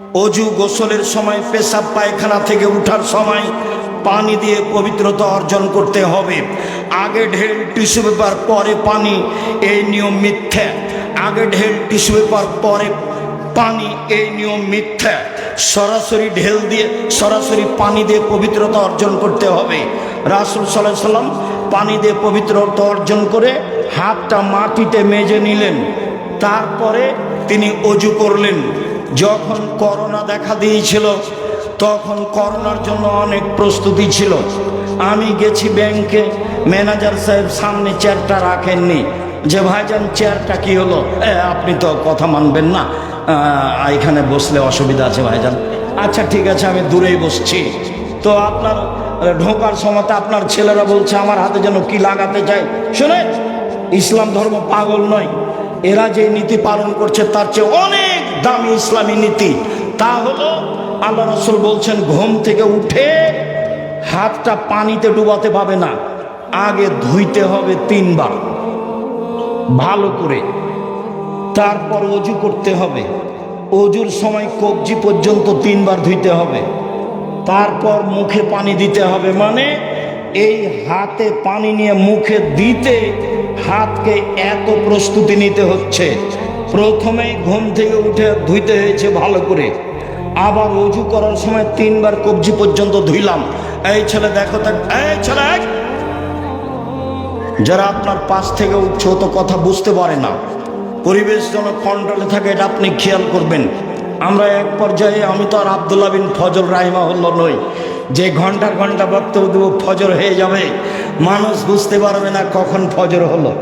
অজু গোসলের সময় পেশাব পায়খানা থেকে উঠার সময় পানি দিয়ে পবিত্রতা অর্জন করতে হবে। আগে ঢেল টিস্যু পেপার, পরে পানি, এই নিয়ম মিথ্যা। আগে ঢেল টিস্যু পেপার, পরে পানি, এই নিয়ম মিথ্যা। সরাসরি ঢেল দিয়ে, সরাসরি পানি দিয়ে পবিত্রতা অর্জন করতে হবে। রাসুল সাল্লাহ সাল্লাম পানি দিয়ে পবিত্রতা অর্জন করে হাতটা মাটিতে মেজে নিলেন। তারপরে তিনি অজু করলেন। যখন করোনা দেখা দিয়েছিল, তখন করোনার জন্য অনেক প্রস্তুতি ছিল। আমি গেছি ব্যাংকে, ম্যানেজার সাহেব সামনে চেয়ারটা রাখেননি। যে ভাইজান, চেয়ারটা কি হলো? আপনি তো কথা মানবেন না। এখানে বসলে অসুবিধা আছে ভাইজান। আচ্ছা ঠিক আছে, আমি দূরেই বসছি। তো আপনার ঢোকার সময়তে আপনার ছেলেরা বলছে, আমার হাতে যেন কি লাগাতে চায়? শুনে ইসলাম ধর্ম পাগল নয়। এরা যে নীতি পালন করছে, তার চেয়ে অনেক দামি ইসলামী নীতি। তা হলো আল্লাহ রসুল বলছেন, ঘুম থেকে উঠে হাতটা পানিতে ডুবাতে পাবে না, আগে ধুইতে হবে তিনবার। ভালো করে। তারপর অজু করতে হবে। অজুর সময় কবজি পর্যন্ত তিনবার ধুইতে হবে। তারপর মুখে পানি দিতে হবে মানে এই হাতে পানি নিয়ে মুখে দিতে হাতকে এত প্রস্তুতি নিতে হচ্ছে। প্রথমেই ঘুম থেকে উঠে ধুইতে হয়েছে ভালো করে। আবার অজু করার সময় তিনবার কবজি পর্যন্ত ধুইলাম। এই ছেলে দেখো এই ছেলে! যারা আপনার পাশ থেকে উঠছে তো কথা বুঝতে পারে না। পরিবেশ যেন কন্ট্রোলে থাকে, এটা আপনি খেয়াল করবেন। আমরা এক পর্যায়ে আমি তো আর আবদুল্লাহ বিন ফজল রাহিমাহুল্লাহ নই। যে ঘণ্টা ঘণ্টা বক্তব্য দেবো, ফজর হয়ে যাবে। মানুষ বুঝতে পারবে না কখন ফজর হলো।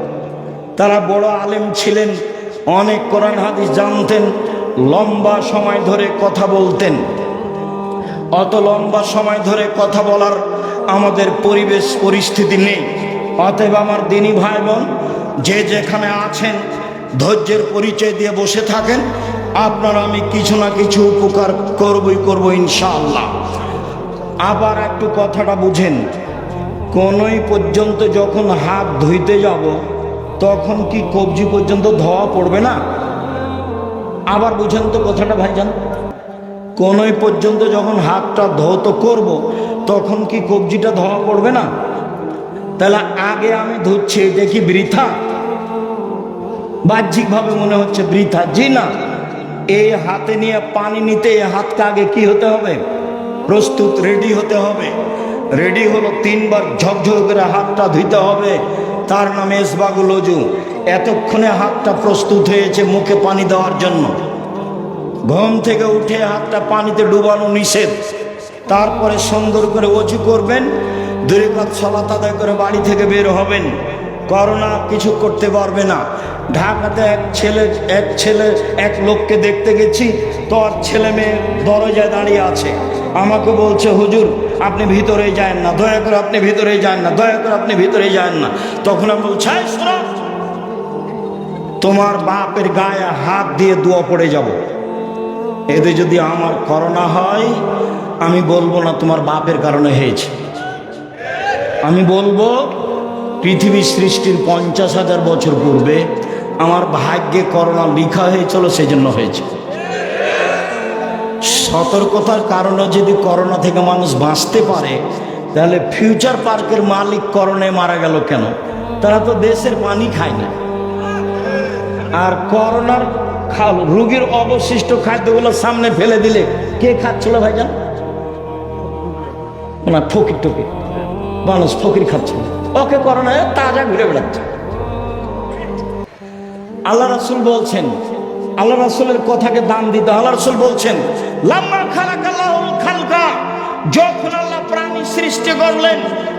তারা বড় আলেম ছিলেন অনেক কোরআন হাদিস জানতেন, লম্বা সময় ধরে কথা বলতেন। অত লম্বা সময় ধরে কথা বলার আমাদের পরিবেশ, পরিস্থিতি নেই। অতএব আমার দিনী ভাই বোন যে যেখানে আছেন, ধৈর্যের পরিচয় দিয়ে বসে থাকেন, আপনার আমি কিছু না কিছু উপকার করবই, করব ইনশাআল্লাহ। আবার একটু কথাটা বুঝেন, কোনোই পর্যন্ত যখন হাত ধুইতে যাব তখন কি কবজি পর্যন্ত ধোয়া পড়বে না? আবার বুঝেন তো কথাটা ভাইজান। কোনোই পর্যন্ত যখন হাতটা ধৌত করব, তখন কি কবজিটা ধোয়া পড়বে না? তাহলে আগে আমি ধুচ্ছি কি বৃথা? বাহ্যিকভাবে মনে হচ্ছে বৃথা। জি না, এই হাতে নিয়ে পানি নিতে এই হাতটা আগে কি হতে হবে? প্রস্তুত, রেডি হতে হবে। রেডি হলো তিনবার ঝকঝক করে হাতটা ধুইতে হবে। তার নামে এসবাগুল অজু। এতক্ষণে হাতটা প্রস্তুত হয়েছে মুখে পানি দেওয়ার জন্য। ঘুম থেকে উঠে হাতটা পানিতে ডুবানো নিষেধ। তারপরে সুন্দর করে অজু করবেন। দুই কাজ সলাত আদায় করে বাড়ি থেকে বের হবেন। করোনা কিছু করতে পারবে না। ঢাকাতে এক ছেলে এক ছেলে, এক লোককে দেখতে গেছি। তো আর ছেলে মেয়ে দরজায় দাঁড়িয়ে আছে। আমাকে বলছে, হুজুর আপনি ভিতরে যান না দয়া করে আপনি ভিতরে যান না দয়া করে আপনি ভিতরে যান না। তখন আমি বলছি "এই শোনো, তোমার বাপের গায়ে হাত দিয়ে দোয়া পড়ে যাব। এতে যদি আমার করোনা হয় আমি বলব না তোমার বাপের কারণে হয়েছে। আমি বলব পৃথিবী সৃষ্টির পঞ্চাশ হাজার বছর পূর্বে আমার ভাগ্যে করোনা লিখা হয়েছিল সেজন্য হয়েছে। সতর্কতার কারণে যদি করোনা থেকে মানুষ বাঁচতে পারে, তাহলে ফিউচার পার্কের মালিক করোনায় মারা গেল কেন? তারা তো দেশের পানি খায় না। আর করোনার খাল, রুগীর অবশিষ্ট খাদ্যগুলো সামনে ফেলে দিলে কে খাচ্ছিল ভাইজান? না, ফকির টকির। মানুষ ফকির খাচ্ছে ওকে করোনায় তাজা ঘুরে বেড়াচ্ছে। আল্লাহ রাসুল বলছেন আল্লাহ রাসুলের কথাকে দাম দিতে আল্লাহ রাসুল বলছেন, লাম্মা খালাকাল্লাহুল খালকা। যখন আল্লাহ প্রাণী সৃষ্টি করলেন,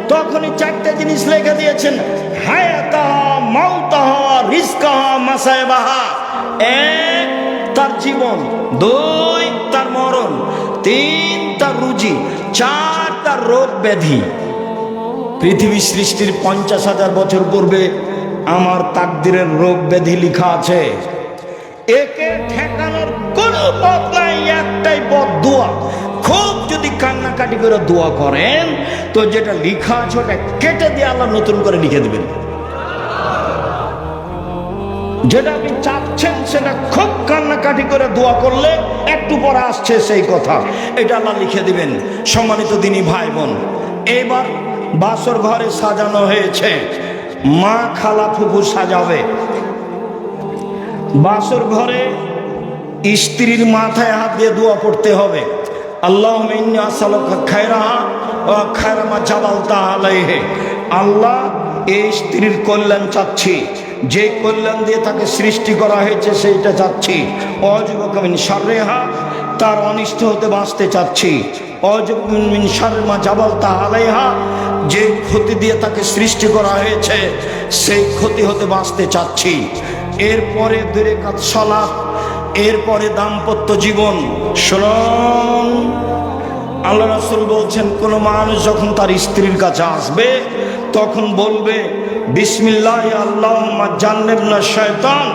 তখনই চারটে জিনিস লিখে দিয়েছেন, হায়াতা মাউতাহা রিজকাহা মাসায়বাহা। এক, তার জীবন। দুই, তার মরণ। তিন, তার রুজি। চার, তার রোগ ব্যাধি। পৃথিবী সৃষ্টির পঞ্চাশ হাজার বছর পূর্বে আমার তাকদিরের রোগ ব্যাধি লিখা আছে। একে ঠেকানোর কোনো পথ নাই, একটাই পথ দোয়া। খুব যদি কান্নাকাটি করে দোয়া করেন, তো যেটা লিখা আছে ওটা কেটে দিয়ে আল্লাহ নতুন করে লিখে দেবেন। যেটা আপনি চাচ্ছেন, সেটা খুব কান্নাকাটি করে দোয়া করলে একটু পরে আসছে সেই কথা। এটা আল্লাহ লিখে দিবেন। সম্মানিত দিনী ভাই বোন এবার বাসর ঘরে সাজানো হয়েছে। মা খালা ফুফু সাজাবে। বাসর ঘরে স্ত্রীর মাথায় হাত দিয়ে দোয়া পড়তে হবে। আল্লাহ আল্লাহ, এই স্ত্রীর কল্যাণ চাচ্ছি। যে কল্যাণ দিয়ে তাকে সৃষ্টি করা হয়েছে, সেইটা চাচ্ছি। অযুবকমিন সারেহা তার অনিষ্ট হতে বাঁচতে চাচ্ছি। অযুবকমিন সারেমা জাবাল তাহালাইহা যে ক্ষতি দিয়ে তাকে সৃষ্টি করা হয়েছে, সেই ক্ষতি হতে বাঁচতে চাচ্ছি। এরপরে দূরে কাজ সলাপ এরপরে দাম্পত্য জীবন। শুনুন, আল্লাহ রাসুল বলছেন, কোনো মানুষ যখন তার স্ত্রীর কাছে আসবে, তখন বলবে, বিসমিল্লাহ আল্লাহ জান্নেব না শয়তান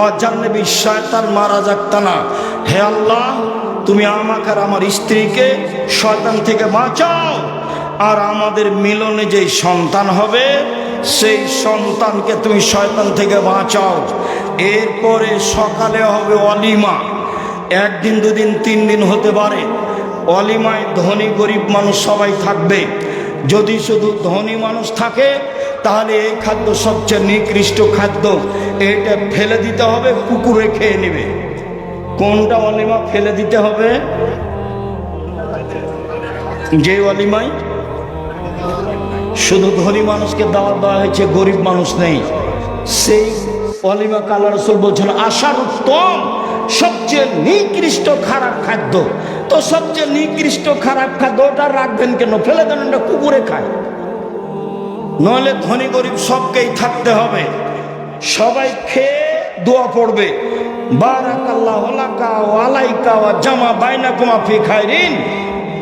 ও জান্নেবি শয়তান মারা যাক্তানা হে আল্লাহ, তুমি আমাকে আর আমার স্ত্রীকে শয়তান থেকে বাঁচাও। আর আমাদের মিলনে যেই সন্তান হবে, সেই সন্তানকে তুমি শয়তান থেকে বাঁচাও। এরপরে সকালে হবে অলিমা। একদিন, দুদিন, তিন দিন হতে পারে। অলিমায় ধনী, গরিব মানুষ সবাই থাকবে। যদি শুধু ধনী মানুষ থাকে, তাহলে এই খাদ্য সবচেয়ে নিকৃষ্ট খাদ্য। এটা ফেলে দিতে হবে, কুকুরে খেয়ে নেবে। কোনটা অলিমা ফেলে দিতে হবে? যে অলিমায় শুধু ধনী মানুষকে দাওয়াত দেওয়া হয়েছে, গরিব মানুষ নেই। সেই অলিমা কালা রসুল বলছেন, আশার উত্তম, সবচেয়ে নিকৃষ্ট খারাপ খাদ্য। তো সবচেয়ে নিকৃষ্ট খারাপ খাদ্য ওটা রাখবেন কেন? ফেলে দেন ওটা কুকুরে খায়। নইলে ধনী গরিব সবকেই থাকতে হবে। সবাই খেয়ে দোয়া পড়বে। বারাকাল্লাহ লাকা ওয়ালাইকা ওয়া জামা বাইনাকুমা ফি খায়রিন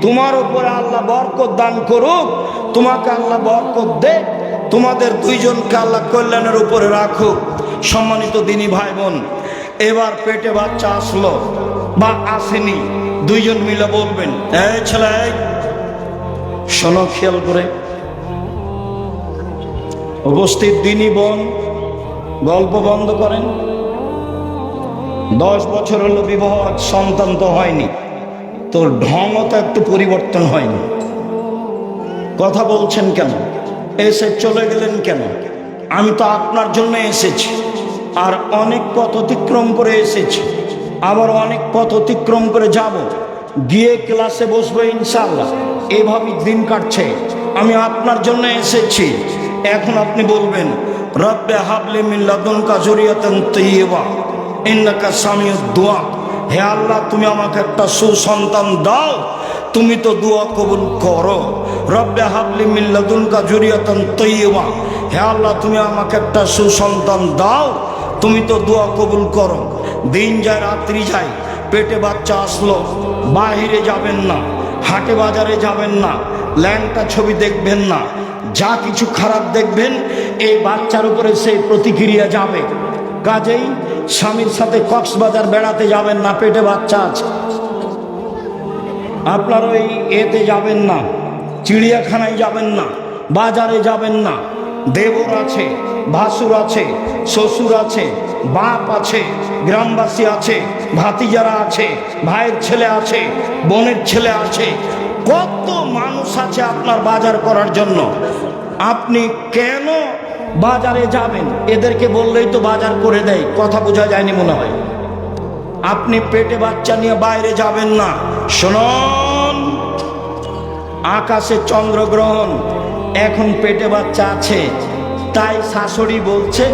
তোমার উপরে আল্লাহ বরকত দান করুক, তোমাকে আল্লাহ বরকত দে, তোমাদের দুইজনকে আল্লাহ কল্যাণের উপরে রাখুক। সম্মানিত দিনী ভাই বোন এবার পেটে বাচ্চা আসলো বা আসেনি, দুইজন মিলে বলবেন ছেলে শোনো খেয়াল করে। উপস্থিত দিনী বোন, গল্প বন্ধ করেন। দশ বছর হলো বিবাহ সন্তান তো হয়নি। তোর ঢংও তো একটু পরিবর্তন হয়নি। কথা বলছেন কেন? এসে চলে গেলেন কেন? আমি তো আপনার জন্য এসেছি। আর অনেক পথ অতিক্রম করে এসেছি। আবার অনেক পথ অতিক্রম করে যাব। গিয়ে ক্লাসে বসবো ইনশাল্লাহ এভাবেই দিন কাটছে। আমি আপনার জন্য এসেছি। এখন আপনি বলবেন, রব্বে হাবলে মিল্লাদুনকা জরিয়াতেন তৈবা ইন্নাকা সামিউদ দোয়া। হে আল্লাহ, তুমি আমাকে একটা সুসন্তান দাও। তুমি তো দোয়া কবুল করো। রব্বে হাবলি মিল্লাদুনকা জুরিয়াতন তৈবা হে আল্লাহ, তুমি আমাকে একটা সুসন্তান দাও। তুমি তো দোয়া কবুল করো। দিন যায়, রাত্রি যায়, পেটে বাচ্চা আসলো, বাহিরে যাবেন না, হাটে বাজারে যাবেন না, ল্যাংটা ছবি দেখবেন না, যা কিছু খারাপ দেখবেন, এই বাচ্চার উপরে সেই প্রতিক্রিয়া যাবে। কাজেই স্বামীর সাথে কক্সবাজার বেড়াতে যাবেন না, পেটে বাচ্চা আছে। আপনার ওই এতে যাবেন না, চিড়িয়াখানায় যাবেন না, বাজারে যাবেন না। দেবর আছে, ভাসুর আছে, শ্বশুর আছে, বাপ আছে, গ্রামবাসী আছে, ভাতিজারা আছে, ভাইয়ের ছেলে আছে, বোনের ছেলে আছে। কত মানুষ আছে আপনার বাজার করার জন্য। আপনি কেন বাজারে যাবেন, এদেরকে বললেই তো বাজার করে দেয়, কথা বোঝা যায়নি মনে হয়। আপনি পেটে বাচ্চা নিয়ে বাইরে যাবেন না। শুনুন, আকাশে চন্দ্রগ্রহণ, এখন পেটে বাচ্চা আছে। তাই শাশুড়ি বলছে,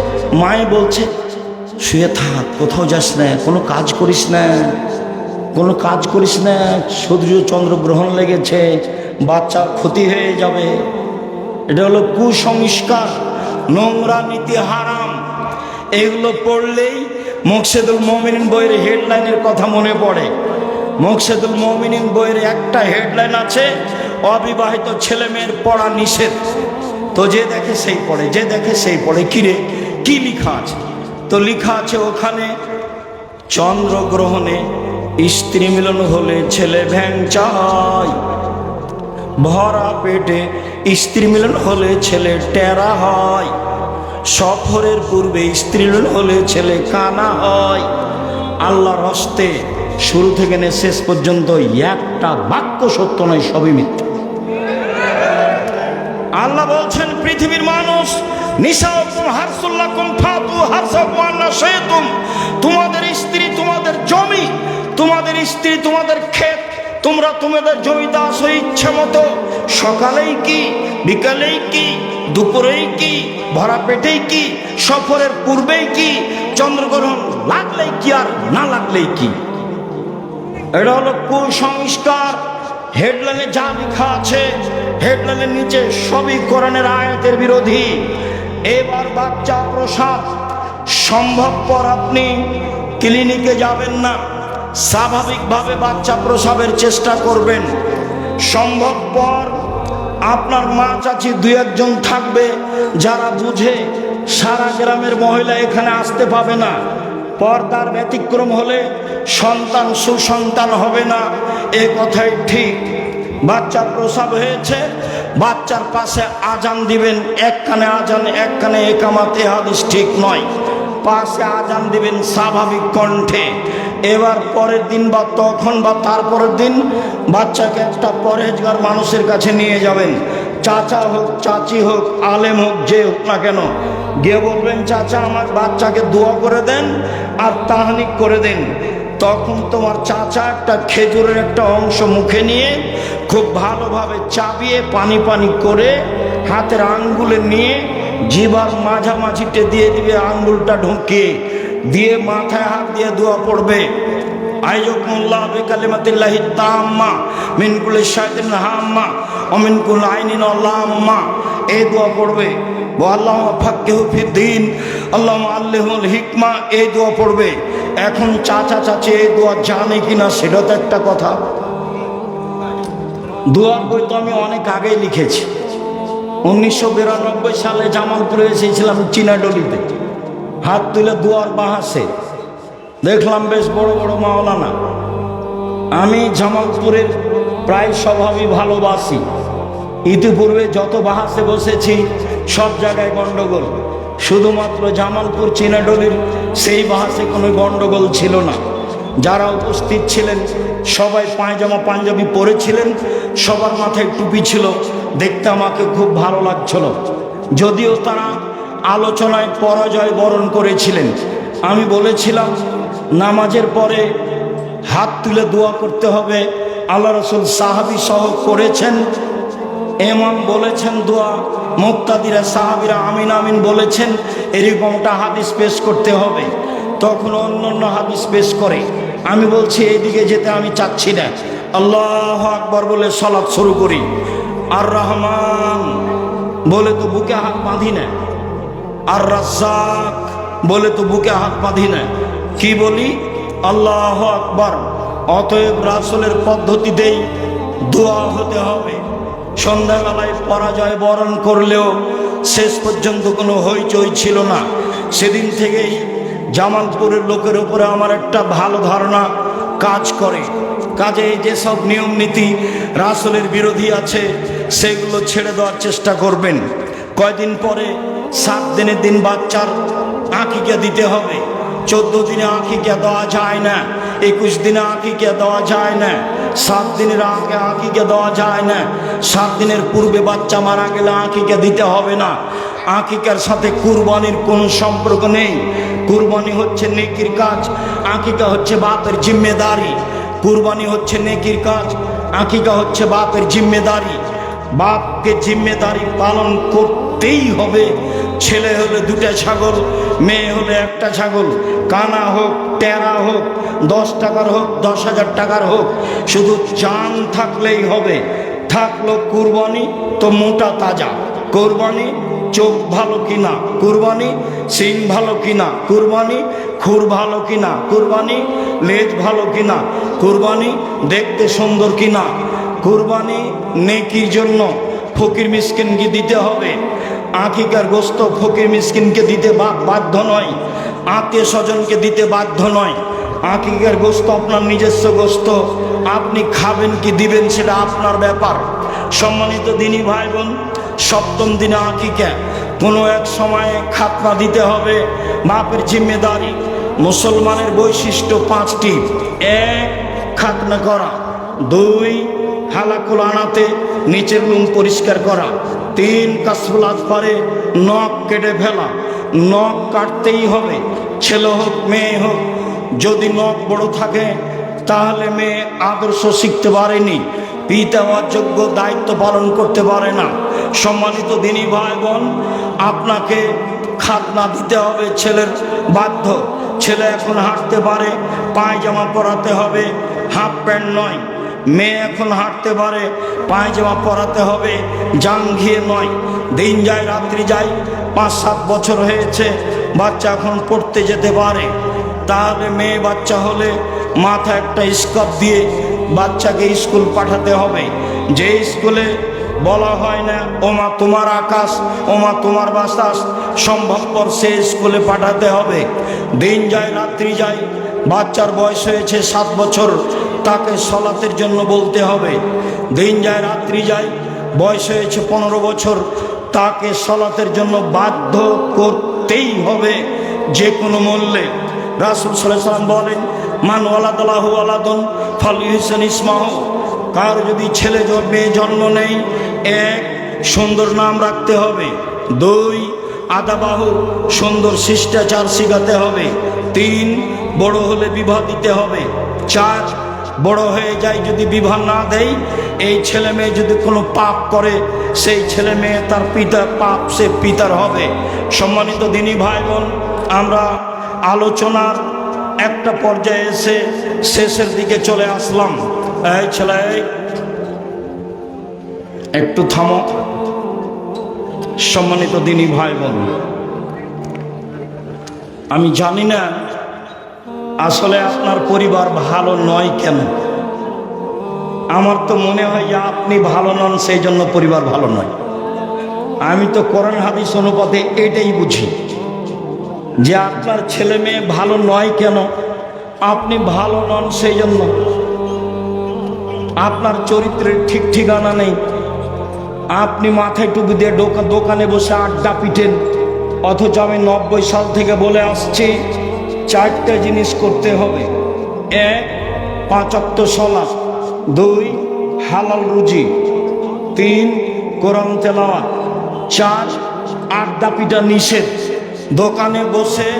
মায়ে বলছে, শুয়ে থাক, কোথাও যাস না, কোনো কাজ করিস না, কোনো কাজ করিস না, সূর্য চন্দ্রগ্রহণ লেগেছে বাচ্চা ক্ষতি হয়ে যাবে। এটা হলো কুসংস্কার। নোংরা নীতি হারাম। এগুলো পড়লেই মোকসেদুল মমিন বইয়ের হেডলাইনের কথা মনে পড়ে। মোকসেদুল মমিনিন বইয়ের একটা হেডলাইন আছে, অবিবাহিত ছেলে মেয়ের পড়া নিষেধ। তো যে দেখে সেই পড়ে, যে দেখে সেই পড়ে। কিরে, কি লিখা আছে? তো লিখা আছে ওখানে, চন্দ্রগ্রহণে স্ত্রী মিলন হলে ছেলে ভ্যাং চায়। ভরা পেটে স্ত্রী মিলন হলে ছেলে টেরা হয়। সফরের পূর্বে স্ত্রী মিলন হলে ছেলে কানা হয়। আল্লাহর হস্তে শুরু থেকে নে শেষ পর্যন্ত একটা বাক্য সত্য নয়, সবই মিথ্যা। আল্লাহ বলছেন, পৃথিবীর মানুষ তোমাদের স্ত্রী তোমাদের জমি, তোমাদের স্ত্রী তোমাদের ক্ষেত তোমরা তোমাদের জমি দাস ইচ্ছে মতো সকালেই কি, বিকালেই কি, দুপুরেই কি, ভরা পেটেই কি, সফরের পূর্বেই কি, চন্দ্রগ্রহণ লাগলেই কি আর না লাগলেই কি? এটা হলো কুসংস্কার। হেডলাইনে যা লেখা আছে, হেডলাইনের নিচে সবই কোরআনের আয়াতের বিরোধী। এবার বাচ্চা প্রসাদ, সম্ভবপর আপনি ক্লিনিকে যাবেন না। স্বাভাবিকভাবে বাচ্চা প্রসাবের চেষ্টা করবেন। সম্ভবপর আপনার মা চাচি দু একজন থাকবে যারা বুঝে সারা গ্রামের মহিলা এখানে আসতে পাবে না। পর্দার ব্যতিক্রম হলে সন্তান সুসন্তান হবে না। এ কথাই ঠিক। বাচ্চা প্রসাব হয়েছে, বাচ্চার পাশে আজান দিবেন। এক কানে আজান এক কানে একামাতে হাদিস ঠিক নয়। পাশে আজান দিবেন স্বাভাবিক কণ্ঠে। এবার পরের দিন বা তখন বা তারপরের দিন বাচ্চাকে একটা পরেজগার মানুষের কাছে নিয়ে যাবেন। চাচা হোক, চাচি হোক, আলেম হোক, যে হোক না কেন, গিয়ে বলবেন, চাচা, আমার বাচ্চাকে দোয়া করে দেন আর তাহানিক করে দেন। তখন তোমার চাচা একটা খেজুরের একটা অংশ মুখে নিয়ে খুব ভালোভাবে চাবিয়ে পানি পানি করে হাতের আঙ্গুলে নিয়ে জিবার মাঝামাঝিতে দিয়ে দিবে আঙ্গুলটা ঢুকিয়ে। দিয়ে মাথায় হাত দিয়ে দোয়া পড়বে। হাম্মা আইনিন পড়বে। আল্লাহ আল্লাহ এই পড়বে। এখন চাচা চাচি, এই দোয়া জানে কিনা সেটা তো একটা কথা। দোয়ার বই তো আমি অনেক আগেই লিখেছি। উনিশশো বিরানব্বই সালে জামালপুরে এসেছিলাম চিনাডলিতে হাত তুলে দুয়ার বাহাসে। দেখলাম বেশ বড় বড় মাওলানা। আমি জামালপুরের প্রায় স্বভাবই ভালোবাসি। ইতিপূর্বে যত বাহাসে বসেছি, সব জায়গায় গণ্ডগোল শুধুমাত্র জামালপুর, চিনাডলির সেই বাহাসে কোনো গণ্ডগোল ছিল না। যারা উপস্থিত ছিলেন, সবাই পায়জামা পাঞ্জাবি পরেছিলেন, সবার মাথায় টুপি ছিল। দেখতে আমাকে খুব ভালো লাগছিল। যদিও তারা আলোচনায় পরাজয় বরণ করেছিলেন। আমি বলেছিলাম, নামাজের পরে হাত তুলে দোয়া করতে হবে। আল্লাহ রসুল সাহাবি সহ করেছেন। এমন বলেছেন দোয়া, মুক্তাদিরা সাহাবিরা আমিন আমিন বলেছেন এরকমটা হাদিস পেশ করতে হবে। তখন অন্য অন্য হাদিস পেশ করে। আমি বলছি এইদিকে যেতে আমি চাচ্ছি না। আল্লাহ আকবর বলে সলাৎ শুরু করি। আর রহমান বলে তো বুকে হাত বাঁধি না। আর রাজ্জাক বলে তো বুকে হাত বাঁধি না কি বলি? আল্লাহ আকবর। অতএব রাসুলের পদ্ধতিতেই দোয়া হতে হবে। সন্ধ্যাবেলায় পরাজয় বরণ করলেও শেষ পর্যন্ত কোনো হইচই ছিল না। সেদিন থেকেই জামালপুরের লোকের উপরে আমার একটা ভালো ধারণা কাজ করে। কাজে যেসব নিয়ম নীতি রাসুলের বিরোধী আছে, সেগুলো ছেড়ে দেওয়ার চেষ্টা করবেন। কয়দিন পরে সাত দিনের দিন বাচ্চার আঁকিকে দিতে হবে। চোদ্দ দিনে আঁকিকে দেওয়া যায় না, একুশ দিনে আঁকিকে দেওয়া যায় না, সাত দিনের আগে আঁকিকে দেওয়া যায় না, সাত দিনের পূর্বে বাচ্চা মারা গেলে আঁকিকে দিতে হবে না। আঁকিকার সাথে কুরবানির কোনো সম্পর্ক নেই। কুরবানি হচ্ছে নেকির কাজ, আঁকিকা হচ্ছে বাপের জিম্মেদারি। কুরবানি হচ্ছে নেকির কাজ, আঁকিকা হচ্ছে বাপের জিম্মেদারি। বাপকে জিম্মেদারি পালন করতেই হবে। ছেলে হলে দুটা ছাগল, মেয়ে হলে একটা ছাগল, কানা হোক, টেরা হোক, দশ টাকার হোক, দশ হাজার টাকার হোক, শুধু চান থাকলেই হবে। থাকল কুরবানি, তো মোটা তাজা। কোরবানি, চোখ ভালো কিনা? কুরবানি সিং ভালো কিনা? কুরবানি, খুর ভালো কিনা? কুরবানি, লেজ ভালো কিনা? কুরবানি, দেখতে সুন্দর কিনা? কুরবানি, নেকির জন্য ফকির মিসকিনকে দিতে হবে। আঁকিকার গোস্ত ফকির মিসকিনকে দিতে বাধ্য নয়। আত্মীয় স্বজনকে দিতে বাধ্য নয়। আঁকিকার গোস্ত আপনার নিজস্ব গোস্ত। আপনি খাবেন কি দিবেন সেটা আপনার ব্যাপার। সম্মানিত দিনী ভাই বোন সপ্তম দিনে আঁকিকা। কোনো এক সময়ে খাতনা দিতে হবে। বাপের জিম্মেদারি। মুসলমানের বৈশিষ্ট্য পাঁচটি। এক, খাতনা করা। দুই, হালাকুল আনাতে। নিচের লুম পরিষ্কার করা, তিন কাসফুলাত পারে নখ কেটে ফেলা, নখ কাটতেই হবে, ছেলে হোক, মেয়ে হোক, যদি নখ বড় থাকে, তাহলে মেয়ে আদর্শ শিখতে পারেনি, পিতা অযোগ্য দায়িত্ব পালন করতে পারে না। সম্মানিত দিনী ভাই বোন আপনাকে খাতনা দিতে হবে ছেলের বাধ্য। ছেলে এখন হাঁটতে পারে, পায়জামা পরাতে হবে, হাফ প্যান্ট নয় মেয়ে এখন হাঁটতে পারে, পায়জামা পরাতে হবে জাঙ্ঘিয়ে নয়। দিন যায়, রাত্রি যায়, পাঁচ, সাত বছর হয়েছে, বাচ্চা এখন পড়তে যেতে পারে। তাহলে মেয়ে বাচ্চা হলে মাথা একটা স্কার্ফ দিয়ে বাচ্চাকে স্কুল পাঠাতে হবে। যে স্কুলে বলা হয় না, ওমা তোমার আকাশ, ওমা তোমার বাতাস সম্ভবপর সে স্কুলে পাঠাতে হবে। দিন যায়, রাত্রি যায়, বাচ্চার বয়স হয়েছে সাত বছর। তাকে সলাতের জন্য বলতে হবে। দিন যায়, রাত্রি যায়, বয়স হয়েছে পনেরো বছর, তাকে সলাতের জন্য বাধ্য করতেই হবে যে কোনো মূল্যে। রাসুল সাল্লাম বলেন, মান ওয়ালাদালাহু আলাদন ফল ইহসান ইসমাহ। কার যদি ছেলে জ- মেয়ে জন্ম নেই, এক, সুন্দর নাম রাখতে হবে। দুই, আদাবাহু, সুন্দর শিষ্টাচার শিখাতে হবে। তিন, বড় হলে বিবাহ দিতে হবে। চার বড় হয়ে যায় যদি বিবাহ না দেয় এই ছেলে মেয়ে যদি কোনো পাপ করে, সেই ছেলে মেয়ে তার পিতার পাপ, সে পিতার হবে। সম্মানিত দিনী ভাই বোন আমরা আলোচনার একটা পর্যায়ে এসে শেষের দিকে চলে আসলাম। এই ছেলে, একটু থামো। সম্মানিত দিনী ভাই বোন আমি জানি না আসলে আপনার পরিবার ভালো নয় কেন? আমার তো মনে হয় আপনি ভালো নন, সেই জন্য পরিবার ভালো নয়। আমি তো কোরআন, হাদিস অনুপাতে এটাই বুঝি যে আপনার ছেলে মেয়ে ভালো নয় কেন? আপনি ভালো নন, সেই জন্য। আপনার চরিত্রের ঠিক ঠিকানা নেই। আপনি মাথায় টুপি দিয়ে দোকানে বসে আড্ডা পিটেন। অথচ আমি নব্বই সাল থেকে বলে আসছি চারটে জিনিস করতে হবে। এক পাঁচাত্ত সলা দুই, হালাল রুজি। তিন, কোরআন তেলাওয়াত। চার, আড্ডা পিটা নিষেধ। দোকানে বসে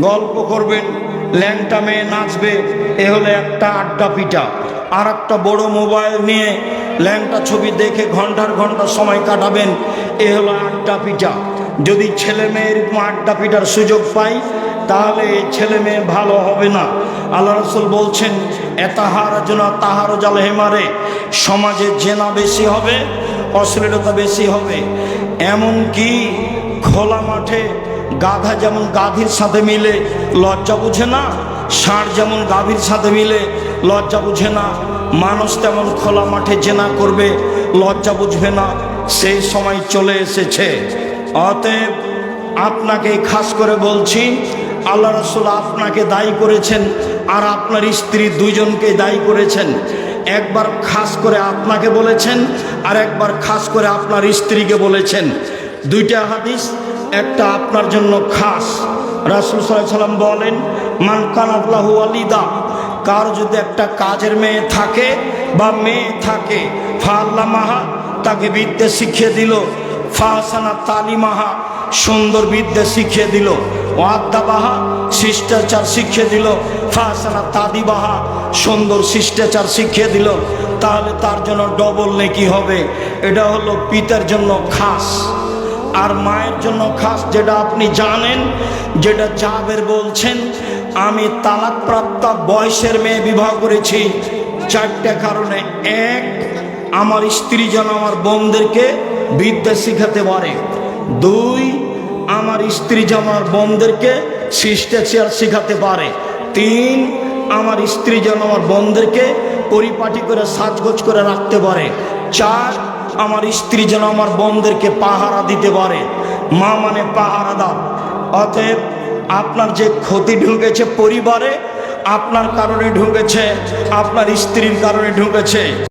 গল্প করবেন, ল্যাংটা মেয়ে নাচবে, এ হলো একটা আড্ডা পিটা। আর একটা বড় মোবাইল নিয়ে ল্যাংটা ছবি দেখে ঘণ্টার ঘণ্টা সময় কাটাবেন, এ হলো আড্ডা পিটা। যদি ছেলে মেয়ের আড্ডা পিটার সুযোগ পাই, তাহলে ছেলে মেয়ে ভালো হবে না। আল্লাহ রসুল বলছেন, এতাহার জনা তাহারও জাল হেমারে, সমাজে জেনা বেশি হবে, অশ্লীলতা বেশি হবে। এমন কি খোলা মাঠে গাধা যেমন গাভীর সাথে মিলে, লজ্জা বুঝে না, ষাঁড় যেমন গাভীর সাথে মিলে, লজ্জা বুঝে না, মানুষ তেমন খোলা মাঠে জেনা করবে, লজ্জা বুঝবে না। সেই সময় চলে এসেছে। অতএব আপনাকে খাস করে বলছি, আল্লাহ রসুল আপনাকে দায়ী করেছেন আর আপনার স্ত্রী দুইজনকে দায়ী করেছেন। একবার খাস করে আপনাকে বলেছেন আর একবার খাস করে আপনার স্ত্রীকে বলেছেন। দুইটা হাদিস, একটা আপনার জন্য খাস। রাসুল সাল্লাম বলেন, মান কানাবলাহু আলিদা কার যদি একটা কাজের মেয়ে থাকে বা মেয়ে থাকে ফাল্লা মাহা তাকে বিদ্যে শিখিয়ে দিল। ফাহসানা তালিমাহা সুন্দর বিদ্যা শিখিয়ে দিল। ওয়াদ্দাবাহা শিষ্টাচার শিখিয়ে দিল। ফাহসানা তাদিবাহা সুন্দর শিষ্টাচার শিখিয়ে দিল। তাহলে তার জন্য ডবল নেকি হবে। এটা হলো পিতার জন্য খাস। আর মায়ের জন্য খাস যেটা আপনি জানেন, যেটা জাবের বলছেন, আমি তালাকপ্রাপ্ত বয়সের মেয়ে বিবাহ করেছি। চারটে কারণে। এক, আমার স্ত্রী যেন আমার বোনদেরকে বিদ্যা শিখাতে পারে। দুই, আমার স্ত্রী আমার বোনদেরকে শিষ্টাচার শিখাতে পারে। তিন, আমার স্ত্রী যেন আমার বোনদেরকে পরিপাটি করে সাজগোজ করে রাখতে পারে। চার, আমার স্ত্রী যেন আমার বোনদেরকে পাহারা দিতে পারে। মা মানে পাহারা দাও অতএব আপনার যে ক্ষতি ঢুকেছে পরিবারে, আপনার কারণে ঢুকেছে, আপনার স্ত্রীর কারণে ঢুকেছে।